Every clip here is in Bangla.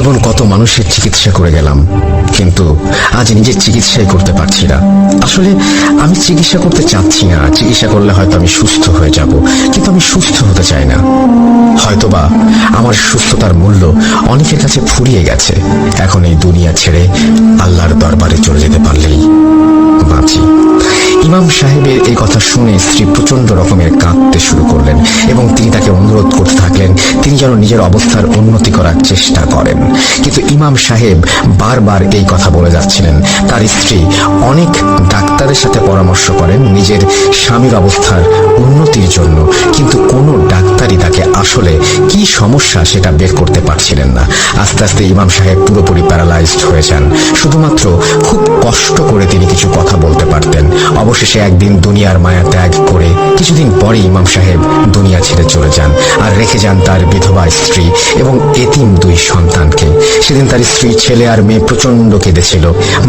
জীবন কত মানুষের চিকিৎসা করে গেলাম। কিন্তু আজ নিজের চিকিৎসাই করতে পারছি না। আসলে আমি চিকিৎসা করতে চাচ্ছি না। চিকিৎসা করলে হয়তো আমি সুস্থ হয়ে যাব। কিন্তু আমি সুস্থ হতে চাই না। হয়তোবা আমার সুস্থতার মূল্য অনেকের কাছে ফুরিয়ে গেছে। এখন এই দুনিয়া ছেড়ে আল্লাহর দরবারে চলে যেতে পারলেই বাঁচি। ইমাম সাহেবের এই কথা শুনে স্ত্রী প্রচণ্ড রকমের কাঁদতে শুরু করলেন। এবং তিনি তাকে অনুরোধ করতে থাকলেন, তিনি যেন নিজের অবস্থার উন্নতি করার চেষ্টা করেন। কিন্তু ইমাম সাহেব বারবার এই কথা বলে যাচ্ছিলেন। তার স্ত্রী অনেক ডাক্তারের সাথে পরামর্শ করেন নিজের স্বামীর অবস্থার উন্নতির জন্য, কিন্তু কোনো ডাক্তারই তাকে আসলে কি সমস্যা সেটা বের করতে পারছিলেন না। আস্তে আস্তে ইমাম সাহেব পুরোপুরি প্যারালাইজড হয়ে যান। শুধুমাত্র খুব কষ্ট করে তিনি কিছু কথা বলতে পারতেন। অবশেষে একদিন দুনিয়ার মায়া ত্যাগ করে কিছুদিন পরে ইমাম সাহেব দুনিয়া ছেড়ে চলে যান আর রেখে যান তার বিধবা স্ত্রী এবং এতিম দুই সন্তানকে। সেদিন তার স্ত্রী, ছেলে আর মেয়ে প্রচণ্ড কেঁদেছিল।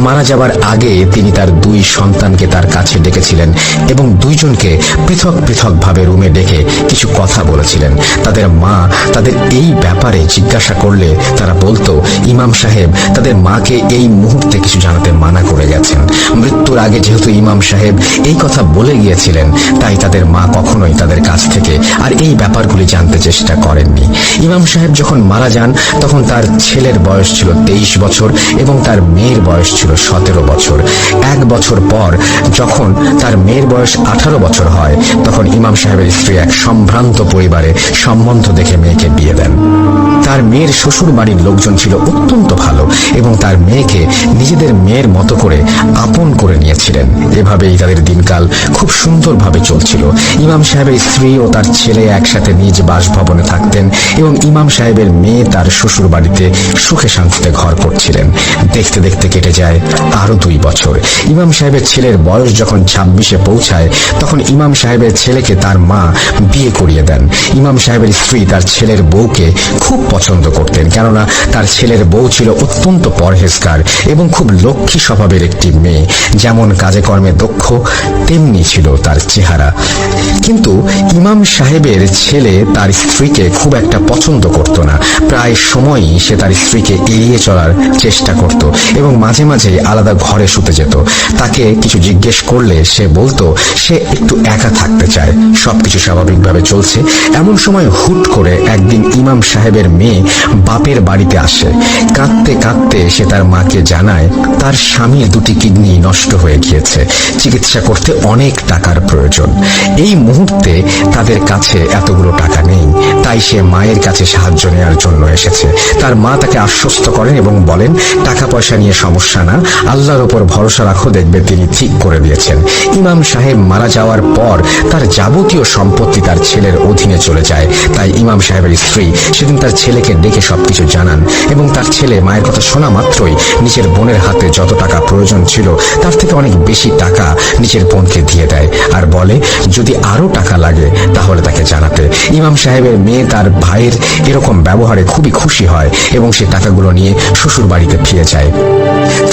মারা যাবার আগে তিনি তার দুই সন্তানকে তার কাছে ডেকেছিলেন এবং দুইজনকে পৃথক পৃথক ভাবে রুমে ডেকে কিছু কথা বলেছিলেন। তাদের মা তাদের এই ব্যাপারে জিজ্ঞাসা করলে তারা বলতো, ইমাম সাহেব, তাদের মাকে এই মুহূর্তে কিছু জানাতে মানা করে গেছেন। মৃত্যুর আগে যেহেতু ইমাম সাহেব এই কথা বলে গিয়েছিলেন, তাই তাদের মা কখনোই তাদের কাছ থেকে আর এই ব্যাপারগুলি জানতে চেষ্টা করেননি। ইমাম সাহেব যখন মারা যান, তখন তার ছেলের বয়স ছিল তেইশ বছর এবং তার মেয়ের বয়স ছিল সতেরো বছর। এক বছর পর যখন তার মেয়ের বয়স আঠারো বছর হয়, তখন ইমাম সাহেবের স্ত্রী এক সম্ভ্রান্ত পরিবারে সম্বন্ধ দেখে মেয়েকে বিয়ে দেন। তার মেয়ের শ্বশুর বাড়ির লোকজন ছিল অত্যন্ত ভালো এবং তার মেয়েকে নিজেদের মেয়ের মতো করে আপন করে নিয়েছিলেন। এভাবেই তাদের দিনকাল খুব সুন্দরভাবে চলছিল। ইমাম সাহেবের স্ত্রী ও তার ছেলে একসাথে নিজ বাসভবনে থাকতেন এবং ইমাম সাহেবের মেয়ে তার শ্বশুর বাড়িতে সুখে শান্তিতে ঘর করছিলেন। দেখতে দেখতে কেটে যায় আরও দুই বছর। ইমাম সাহেবের ছেলের বয়স যখন ছাব্বিশে পৌঁছায়, তখন ইমাম সাহেবের ছেলেকে তার মা বিয়ে করিয়ে দেন। ইমাম সাহেবের স্ত্রী তার ছেলের বউকে খুব পছন্দ করতেন, কেননা তার ছেলের বউ ছিল অত্যন্ত পরহেজগার এবং খুব লক্ষ্মী স্বভাবের একটি মেয়ে। যেমন কাজে কর্মে দক্ষ, তেমনি ছিল তার চেহারা। কিন্তু ইমাম সাহেবের ছেলে তার স্ত্রীকে খুব একটা পছন্দ করত না। প্রায় সময়ই সে তার স্ত্রীকে এড়িয়ে চলার চেষ্টা করত এবং মাঝে মাঝে আলাদা ঘরে শুতে যেত। তাকে কিছু জিজ্ঞেস করলে সে বলতো, সে একটু একা থাকতে চায়। সবকিছু স্বাভাবিকভাবে চলছে। এমন সময় হুট করে একদিন ইমাম সাহেবের মেয়ে বাপের বাড়িতে আসে। কাঁদতে কাঁদতে সে তার মাকে জানায়, তার স্বামীর দুটি কিডনি নষ্ট হয়ে গিয়েছে। চিকিৎসা করতে অনেক টাকার প্রয়োজন। এই মুহূর্তে তাদের কাছে এতগুলো টাকা নেই। তাই সে মায়ের কাছে সাহায্য নেওয়ার জন্য এসেছে। তার মা তাকে আশ্বস্ত করেন এবং বলেন, টাকা পয়সা নিয়ে সমস্যা না। আল্লাহর ওপর ভরসা রাখো, দেখবে তিনি ঠিক করে দিয়েছেন। ইমাম সাহেব মারা যাওয়ার পর তার যাবতীয় সম্পত্তি তার ছেলের অধীনে চলে যায়। তাই ইমাম সাহেবের স্ত্রী সেদিন তার ছেলেকে ডেকে সবকিছু জানান এবং তার ছেলে মায়ের কথা শোনা মাত্রই নিজের বোনের হাতে যত টাকা প্রয়োজন ছিল, তার থেকে অনেক বেশি টাকা নিজের বোনকে দিয়ে দেয় আর বলে, যদি আরও টাকা লাগে, তাহলে তাকে জানাতে। ইমাম সাহেবের মেয়ে তার ভাইয়ের এরকম ব্যবহারে খুবই খুশি হয় এবং সে টাকাগুলো নিয়ে শ্বশুর বাড়িতে ফিরে যায়।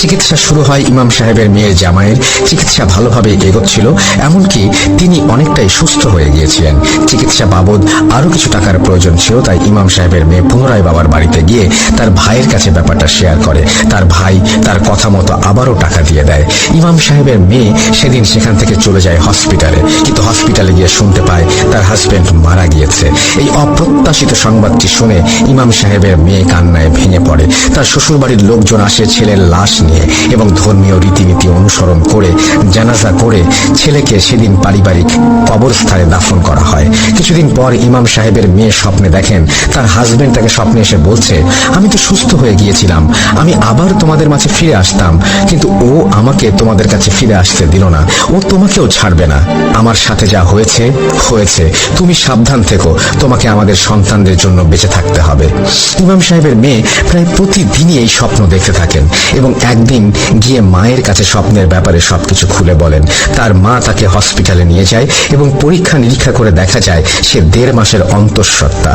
চিকিৎসা শুরু হয় ইমাম সাহেবের মেয়ের জামাইয়ের। চিকিৎসা ভালোভাবে এগোচ্ছিল, এমনকি তিনি অনেকটাই সুস্থ হয়ে গিয়েছিলেন। চিকিৎসা বাবদ আরও কিছু টাকার প্রয়োজন ছিল, তাই ইমাম সাহেবের মেয়ে পুনরায় বাবার বাড়িতে গিয়ে তার ভাইয়ের কাছে ব্যাপারটা শেয়ার করে। তার ভাই তার কথা মতো আবারও টাকা দিয়ে দেয়। ইমাম সাহেবের মেয়ে সেদিন সেখান থেকে চলে যায় হসপিটালে কিন্তু হসপিটালে গিয়ে শুনতে পায় তার হাজবেন্ড মারা গিয়েছে। এই অপ্রত্যাশিত সংবাদটি শুনে ইমাম সাহেবের মেয়ে কান্নায় ভেঙে পড়ে। তার শ্বশুরবাড়ির লোকজন আসে ছেলের লাশ নিয়ে এবং ধর্মীয় রীতিনীতি অনুসরণ করে, জানাজা করে ছেলেকে সেদিন পারিবারিক কবরস্থানে দাফন করা হয়। কিছুদিন পর ইমাম সাহেবের মেয়ে স্বপ্নে দেখেন তার হাজবেন্ড তাকে স্বপ্নে এসে বলছে, আমি তো সুস্থ হয়ে গিয়েছিলাম। আমি আবার তোমাদের মাঝে ফিরে আসতাম। কিন্তু ও আমাকে তোমাদের কাছে ফিরে আসতে দিল না। ও তোমাকেও ছাড়বে না। আমার সাথে যা হয়েছে হয়েছে। তুমি সাবধান থেকো। তোমাকে আমাদের সন্তানদের জন্য বেঁচে থাকতে হবে। ইমাম সাহেবের মেয়ে প্রায় প্রতিদিনই এই স্বপ্ন দেখতে থাকেন এবং একদিন গিয়ে মায়ের কাছে স্বপ্নের ব্যাপারে সবকিছু খুলে বলেন। তার মা তাকে হসপিটালে নিয়ে যায় এবং পরীক্ষা নিরীক্ষা করে দেখা যায় সে দেড় মাসের অন্তঃসত্ত্বা।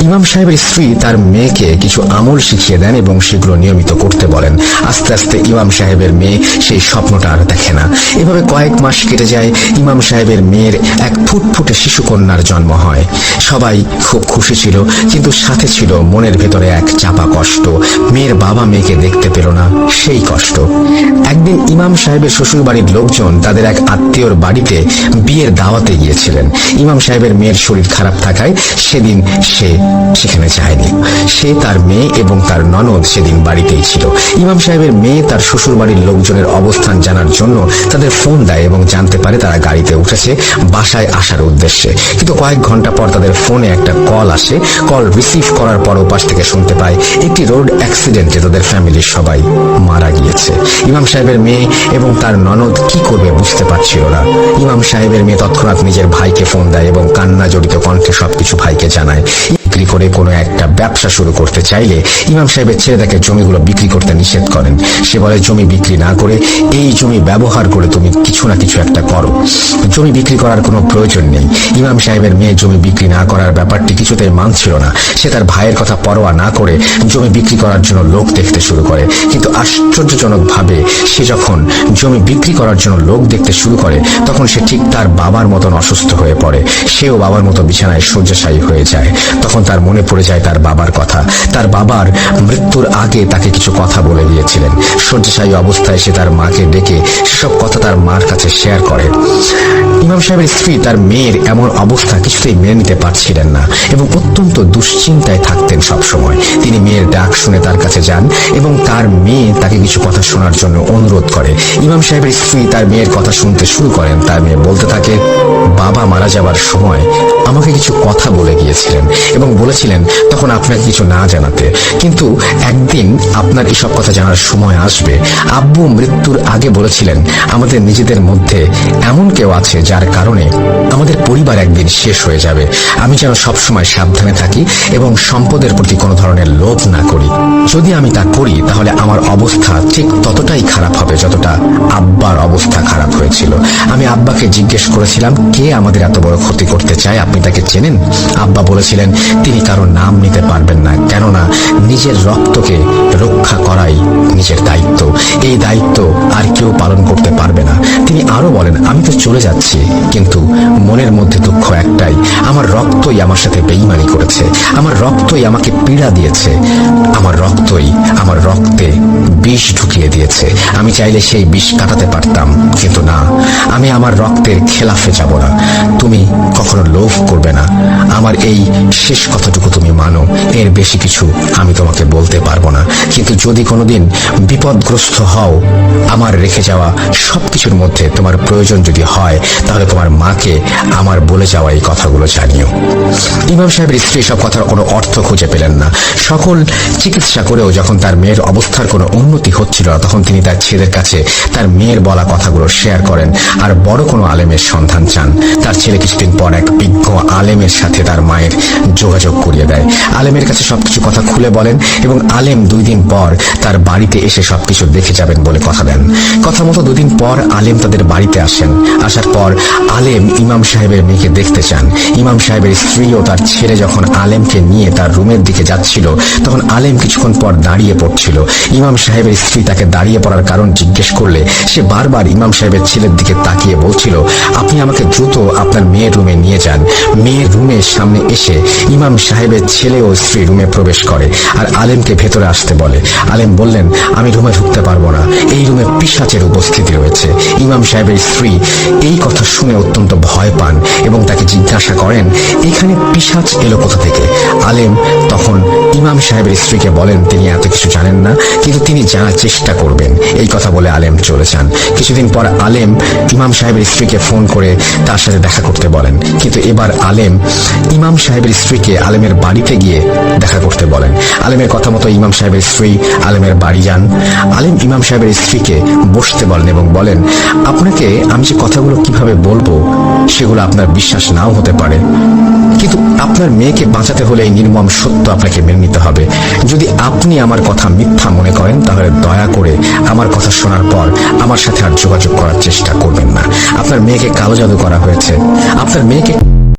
ইমাম সাহেবের স্ত্রী স্ত্রী তার মেয়েকে কিছু আমল শিখিয়ে দেন এবং সেগুলো নিয়মিত করতে বলেন। আস্তে আস্তে ইমাম সাহেবের মেয়ে সেই স্বপ্নটা আর দেখে না। এভাবে কয়েক মাস কেটে যায়, ইমাম সাহেবের মেয়ের এক ফুটফুটে শিশুকন্যার জন্ম হয়। সবাই খুব খুশি ছিল, কিন্তু সাথে ছিল মনের ভেতরে এক চাপা কষ্ট। মেয়ের বাবা মেয়েকে দেখতে পেল না, সেই কষ্ট। একদিন ইমাম সাহেবের শ্বশুর বাড়ির লোকজন তাদের এক আত্মীয়র বাড়িতে বিয়ের দাওয়াতে গিয়েছিলেন। ইমাম সাহেবের মেয়ের শরীর খারাপ থাকায় সেদিন সে সেখানে যায়নি সে তার মেয়ে এবং তার ননদ সেদিন বাড়িতেই ছিল। ইমাম সাহেবের মেয়ে তার শ্বশুর বাড়ির লোকজনের অবস্থান জানার জন্য তাদের ফোন দেয় এবং জানতে পারে তারা গাড়িতে উঠেছে বাসায় আসার উদ্দেশ্যে। কিন্তু কয়েক ঘণ্টা পর তাদের ফোনে একটা কল আসে। কল রিসিভ করার পর ওপাশ থেকে শুনতে পায় একটি রোড অ্যাক্সিডেন্টে তাদের ফ্যামিলির সবাই মারা গিয়েছে। ইমাম সাহেবের মেয়ে এবং তার ননদ কি করবে বুঝতে পারছিল না। ইমাম সাহেবের মেয়ে তৎক্ষণাৎ নিজের ভাইকে ফোন দেয় এবং কান্না জড়িত কণ্ঠে সবকিছু ভাইকে জানায়। বিক্রি করে কোনো একটা ব্যবসা শুরু করতে চাইলে ইমাম সাহেবের ছেলে তাকে জমিগুলো বিক্রি করতে নিষেধ করেন। সে বলে, জমি বিক্রি না করে এই জমি ব্যবহার করে তুমি কিছু না কিছু একটা করো। জমি বিক্রি করার কোনো প্রয়োজন নেই। ইমাম সাহেবের মেয়ে জমি বিক্রি না করার ব্যাপারটি কিছুতেই মানছিল না। সে তার ভাইয়ের কথা পরোয়া না করে জমি বিক্রি করার জন্য লোক দেখতে শুরু করে। কিন্তু আশ্চর্যজনকভাবে সে যখন জমি বিক্রি করার জন্য লোক দেখতে শুরু করে, তখন সে ঠিক তার বাবার মতন অসুস্থ হয়ে পড়ে। সেও বাবার মতো বিছানায় শয্যাশায়ী হয়ে যায়। তখন তার মনে পড়ে যায় তার বাবার কথা। তার বাবার মৃত্যুর আগে তাকে কিছু কথা বলে দিয়েছিলেন। শয্যাশায়ী অবস্থায় সে তার মাকে ডেকে সেসব কথা তার মার কাছে শেয়ার করে। ইমাম সাহেবের স্ত্রী তার মেয়ের এমন অবস্থা কিছুতেই মেনে নিতে পারছিলেন না এবং অত্যন্ত দুশ্চিন্তায় থাকতেন সব সময় তিনি মেয়ের ডাক শুনে তার কাছে যান এবং তার মেয়ে তাকে কিছু কথা শোনার জন্য অনুরোধ করে। ইমাম সাহেবের স্ত্রী তার মেয়ের কথা শুনতে শুরু করেন। তার মেয়ে বলতে থাকে বাবা মারা যাবার সময় আমাকে কিছু কথা বলে গিয়েছিলেন এবং বলেছিলেন, তখন আপনাকে কিছু না জানাতে। কিন্তু একদিন আপনার এসব কথা জানার সময় আসবে। আব্বু মৃত্যুর আগে বলেছিলেন, আমাদের নিজেদের মধ্যে এমন কেউ আছে যার কারণে আমাদের পরিবার একদিন শেষ হয়ে যাবে। আমি যেন সবসময় সাবধানে থাকি এবং সম্পদের প্রতি কোনো ধরনের লোভ না করি। যদি আমি তা করি, তাহলে আমার অবস্থা ঠিক ততটাই খারাপ হবে যতটা আব্বার অবস্থা খারাপ হয়েছিল। আমি আব্বাকে জিজ্ঞেস করেছিলাম কে আমাদের এত বড় ক্ষতি করতে চায় আপনি তাকে চেনেন? আব্বা বলেছিলেন, তিনি কারও নাম নিতে পারবেন না, কেননা নিজের রক্তকে রক্ষা করাই নিজের দায়িত্ব। এই দায়িত্ব আর কেউ পালন করতে পারবে না। তিনি আরও বলেন, আমি তো চলে যাচ্ছি, কিন্তু মনের মধ্যে দুঃখ একটাই, আমার রক্তই আমার সাথে বেইমানি করেছে, আমার রক্তই আমাকে পীড়া দিয়েছে, আমার রক্তই দিয়েছে আমি চাইলে সেই বিষ কাটাতে পারতাম, কিন্তু না। আমি আমার রক্তের খেলাফে যাব না। তুমি কখনো লোভ করবে না। আমার এই শেষ কথাটুকু তুমি মানো। এর বেশি কিছু আমি তোমাকে বলতে পারব না। কিন্তু যদি কোনোদিন বিপদগ্রস্ত হও, আমার রেখে যাওয়া সবকিছুর মধ্যে তোমার প্রয়োজন যদি হয়, তাহলে তোমার মাকে আমার বলে যাওয়া এই কথাগুলো জানিও। ইমাম সাহেবের স্ত্রী সব কথার কোনো অর্থ খুঁজে পেলেন না। সকল চিকিৎসা করেও যখন তার মেয়ের অবস্থার কোনো উন্নতি হচ্ছিল না, তখন তিনি তার ছেলের কাছে তার মেয়ের বলা কথাগুলো শেয়ার করেন। আর বড় কোনো আলেমের সন্ধান চান। তার ছেলে কিছুদিন পর এক বিজ্ঞ আলেমের সাথে তার মায়ের যোগাযোগ করিয়ে দেয়। আলেমের কাছে সবকিছু কথা খুলে বলেন এবং আলেম দুই দিন পর তার বাড়িতে এসে সবকিছু দেখে যাবেন বলে কথা দেন। কথা মতো দুদিন পর আলেম তাদের বাড়িতে আসেন। আসার পর আলেম ইমাম সাহেবের মেয়েকে দেখতে চান। ইমাম সাহেবের স্ত্রী ও তার ছেলে যখন আলেমকে নিয়ে তার রুমের দিকে যাচ্ছিল, তখন আলেম কিছুক্ষণ পর দাঁড়িয়ে পড়ছিল। ইমাম সাহেবের স্ত্রী তাকে দাঁড়িয়ে পড়ার কারণ জিজ্ঞেস করলে সে বারবার ইমাম সাহেবের ছেলের দিকে তাকিয়ে বলছিল, আপনি আমাকে দ্রুত আপনার মেয়ের রুমে নিয়ে যান। মেয়ের রুমের সামনে এসে ইমাম সাহেবের ছেলে ও স্ত্রী রুমে প্রবেশ করে আর আলেমকে ভেতরে আসতে বলে। আলেম বললেন, আমি রুমে ঢুকতে পারব না। এই রুমে পিসাচের উপস্থিতি রয়েছে। ইমাম সাহেবের স্ত্রী এই কথা শুনে অত্যন্ত ভয় পান এবং তাকে জিজ্ঞাসা করেন, এখানে পিসাচ এলো কোথা থেকে? আলেম তখন ইমাম সাহেবের স্ত্রীকে বলেন, তিনি এত কিছু জানেন না, কিন্তু তিনি জানার চেষ্টা করবেন। এই কথা বলে আলেম চলে যান। কিছুদিন পর আলেম ইমাম সাহেবের স্ত্রীকে ফোন করে তার সাথে দেখা করতে বলেন। কিন্তু এবার আলেম ইমাম সাহেবের স্ত্রীকে আলেমের বাড়িতে গিয়ে দেখা করতে বলেন। আলেমের কথা মতো ইমাম সাহেবের স্ত্রী আলেমের বাড়ি যান। আলেম ইমাম সাহেবের স্ত্রীকে বসতে বলেন এবং বলেন, আপনাকে আমি যে কথাগুলো কীভাবে বলব, সেগুলো আপনার বিশ্বাস নাও হতে পারে। কিন্তু আপনার মেয়েকে বাঁচাতে হলে এই নির্মম সত্য আপনাকে মেনে নিতে হবে। যদি আপনি আমার কথা মিথ্যা মনে করেন, তাহলে দয়া করে আমার কথা শোনার পর আমার সাথে আর যোগাযোগ করার চেষ্টা করবেন না। আপনার মেয়েকে কালো জাদু করা হয়েছে। আপনার মেয়েকে